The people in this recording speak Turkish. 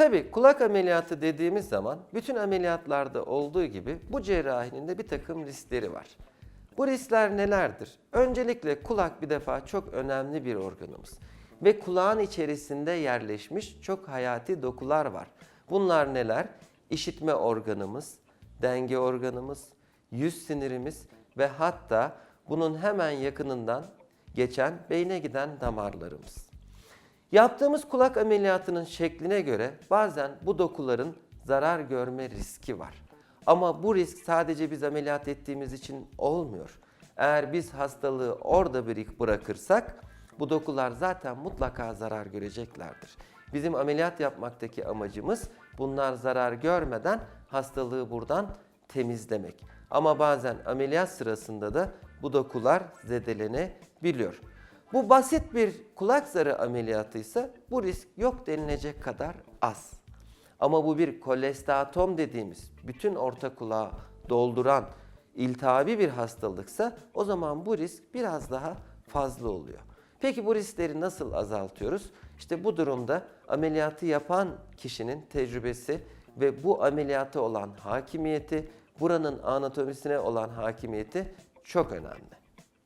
Tabii kulak ameliyatı dediğimiz zaman bütün ameliyatlarda olduğu gibi bu cerrahinin de bir takım riskleri var. Bu riskler nelerdir? Öncelikle kulak bir defa çok önemli bir organımız ve kulağın içerisinde yerleşmiş çok hayati dokular var. Bunlar neler? İşitme organımız, denge organımız, yüz sinirimiz ve hatta bunun hemen yakınından geçen beyne giden damarlarımız. Yaptığımız kulak ameliyatının şekline göre bazen bu dokuların zarar görme riski var. Ama bu risk sadece biz ameliyat ettiğimiz için olmuyor. Eğer biz hastalığı orada bir bırakırsak bu dokular zaten mutlaka zarar göreceklerdir. Bizim ameliyat yapmaktaki amacımız bunlar zarar görmeden hastalığı buradan temizlemek. Ama bazen ameliyat sırasında da bu dokular zedelenebiliyor. Bu basit bir kulak zarı ameliyatı ise bu risk yok denilecek kadar az. Ama bu bir kolestatom dediğimiz bütün orta kulağı dolduran iltihabi bir hastalıksa o zaman bu risk biraz daha fazla oluyor. Peki bu riskleri nasıl azaltıyoruz? İşte bu durumda ameliyatı yapan kişinin tecrübesi ve bu ameliyata olan hakimiyeti, buranın anatomisine olan hakimiyeti çok önemli.